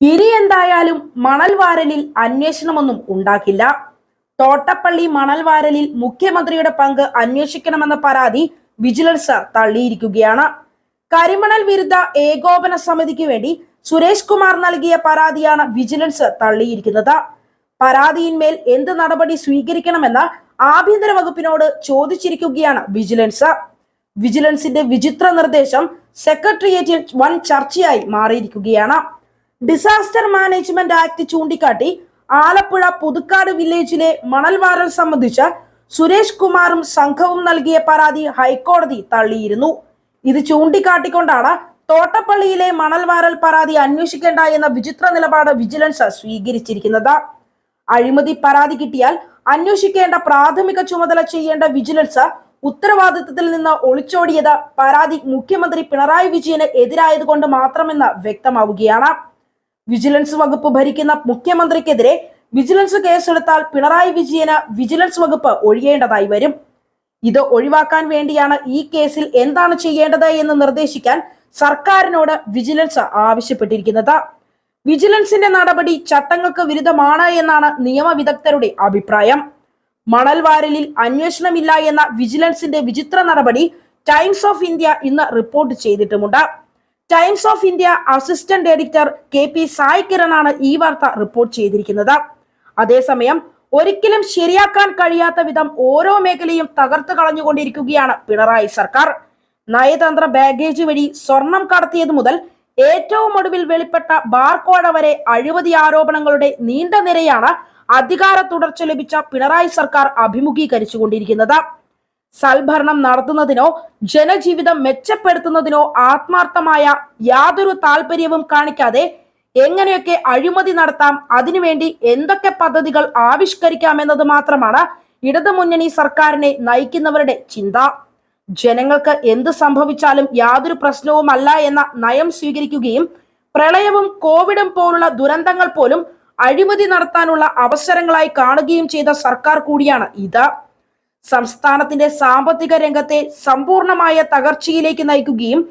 ഇനി എന്തായാലും മണൽ വാരലിൽ അന്വേഷണമൊന്നും ഉണ്ടാക്കില്ല തോട്ടപ്പള്ളി മണൽ വാരലിൽ മുഖ്യമന്ത്രിയുടെ പങ്ക് അന്വേഷിക്കണമെന്ന പരാതി വിജിലൻസ് തള്ളിയിരിക്കുകയാണ്. കരിമണൽ വിരുദ്ധ ഏകോപന സമിതിക്ക് വേണ്ടി സുരേഷ് കുമാർ നൽകിയ പരാതിയാണ് വിജിലൻസ് തള്ളിയിരിക്കുന്നത്. പരാതിയിന്മേൽ എന്ത് നടപടി സ്വീകരിക്കണമെന്ന് ആഭ്യന്തര വകുപ്പിനോട് ചോദിച്ചിരിക്കുകയാണ് വിജിലൻസ്. വിജിലൻസിന്റെ വിചിത്ര നിർദ്ദേശം സെക്രട്ടേറിയറ്റിൽ വൻ ചർച്ചയായി മാറിയിരിക്കുകയാണ്. ഡിസാസ്റ്റർ മാനേജ്മെന്റ് ആക്ട് ചൂണ്ടിക്കാട്ടി ആലപ്പുഴ പുതുക്കാട് വില്ലേജിലെ മണൽ വാരൽ സംബന്ധിച്ച് സുരേഷ് കുമാറും സംഘവും നൽകിയ പരാതി ഹൈക്കോടതി തള്ളിയിരുന്നു. ഇത് ചൂണ്ടിക്കാട്ടിക്കൊണ്ടാണ് തോട്ടപ്പള്ളിയിലെ മണൽ വാരൽ പരാതി അന്വേഷിക്കേണ്ട എന്ന വിചിത്ര നിലപാട് വിജിലൻസ് സ്വീകരിച്ചിരിക്കുന്നത്. അഴിമതി പരാതി കിട്ടിയാൽ അന്വേഷിക്കേണ്ട പ്രാഥമിക ചുമതല ചെയ്യേണ്ട വിജിലൻസ് ഉത്തരവാദിത്തത്തിൽ നിന്ന് ഒളിച്ചോടിയത് പരാതി മുഖ്യമന്ത്രി പിണറായി വിജയന് എതിരായതുകൊണ്ട് മാത്രമെന്ന് വ്യക്തമാവുകയാണ്. വിജിലൻസ് വകുപ്പ് ഭരിക്കുന്ന മുഖ്യമന്ത്രിക്കെതിരെ വിജിലൻസ് കേസെടുത്താൽ പിണറായി വിജയന് വിജിലൻസ് വകുപ്പ് ഒഴിയേണ്ടതായി വരും. ഇത് ഒഴിവാക്കാൻ വേണ്ടിയാണ് ഈ കേസിൽ എന്താണ് ചെയ്യേണ്ടത് എന്ന് നിർദ്ദേശിക്കാൻ സർക്കാരിനോട് വിജിലൻസ് ആവശ്യപ്പെട്ടിരിക്കുന്നത്. വിജിലൻസിന്റെ നടപടി ചട്ടങ്ങൾക്ക് വിരുദ്ധമാണ് എന്നാണ് നിയമവിദഗ്ധരുടെ അഭിപ്രായം. മണൽ വാരലിൽ അന്വേഷണമില്ല എന്ന വിജിലൻസിന്റെ വിചിത്ര നടപടി ടൈംസ് ഓഫ് ഇന്ത്യ ഇന്ന് report ചെയ്തിട്ടുമുണ്ട്. Times of India assistant editor K P Sai കിരണാണ് ഈ വാർത്ത റിപ്പോർട്ട് ചെയ്തിരിക്കുന്നത്. അതേസമയം ഒരിക്കലും ശരിയാക്കാൻ കഴിയാത്ത വിധം ഓരോ മേഖലയും തകർത്ത് കളഞ്ഞുകൊണ്ടിരിക്കുകയാണ് പിണറായി സർക്കാർ. നയതന്ത്ര ബാഗേജ് വഴി സ്വർണം കടത്തിയത് മുതൽ ഏറ്റവും ഒടുവിൽ വെളിപ്പെട്ട ബാർക്കോഴ വരെ അഴിമതി ആരോപണങ്ങളുടെ നീണ്ട നിരയാണ് അധികാര തുടർച്ച ലഭിച്ച പിണറായി സർക്കാർ അഭിമുഖീകരിച്ചുകൊണ്ടിരിക്കുന്നത്. സൽഭരണം നടത്തുന്നതിനോ ജനജീവിതം മെച്ചപ്പെടുത്തുന്നതിനോ ആത്മാർത്ഥമായ യാതൊരു താല്പര്യവും കാണിക്കാതെ എങ്ങനെയൊക്കെ അഴിമതി നടത്താം അതിനുവേണ്ടി എന്തൊക്കെ പദ്ധതികൾ ആവിഷ്കരിക്കാം എന്നത് മാത്രമാണ് ഇടതുമുന്നണി സർക്കാരിനെ നയിക്കുന്നവരുടെ ചിന്ത. ജനങ്ങൾക്ക് എന്ത് സംഭവിച്ചാലും യാതൊരു പ്രശ്നവുമല്ല എന്ന നയം സ്വീകരിക്കുകയും പ്രളയവും കോവിഡും പോലുള്ള ദുരന്തങ്ങൾ പോലും അഴിമതി നടത്താനുള്ള അവസരങ്ങളായി കാണുകയും ചെയ്ത സർക്കാർ കൂടിയാണ് ഇത്. സംസ്ഥാനത്തിന്റെ സാമ്പത്തിക രംഗത്തെ സമ്പൂർണമായ തകർച്ചയിലേക്ക് നയിക്കുകയും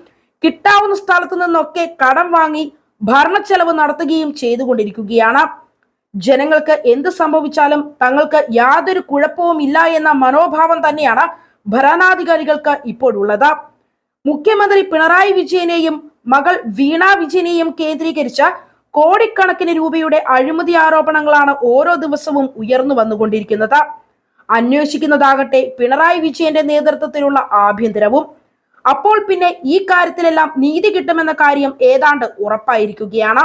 കിട്ടാവുന്ന സ്ഥലത്തു നിന്നൊക്കെ കടം വാങ്ങി ഭരണച്ചെലവ് നടത്തുകയും ചെയ്തുകൊണ്ടിരിക്കുകയാണ്. ജനങ്ങൾക്ക് എന്ത് സംഭവിച്ചാലും തങ്ങൾക്ക് യാതൊരു കുഴപ്പവും ഇല്ല എന്ന മനോഭാവം തന്നെയാണ് ഭരണാധികാരികൾക്ക് ഇപ്പോഴുള്ളത്. മുഖ്യമന്ത്രി പിണറായി വിജയനെയും മകൾ വീണ വിജയനെയും കേന്ദ്രീകരിച്ച കോടിക്കണക്കിന് രൂപയുടെ അഴിമതി ആരോപണങ്ങളാണ് ഓരോ ദിവസവും ഉയർന്നു വന്നുകൊണ്ടിരിക്കുന്നത്. അന്വേഷിക്കുന്നതാകട്ടെ പിണറായി വിജയന്റെ നേതൃത്വത്തിലുള്ള ആഭ്യന്തരവും. അപ്പോൾ പിന്നെ ഈ കാര്യത്തിലെല്ലാം നീതി കിട്ടുമെന്ന കാര്യം ഏതാണ്ട് ഉറപ്പായിരിക്കുകയാണ്.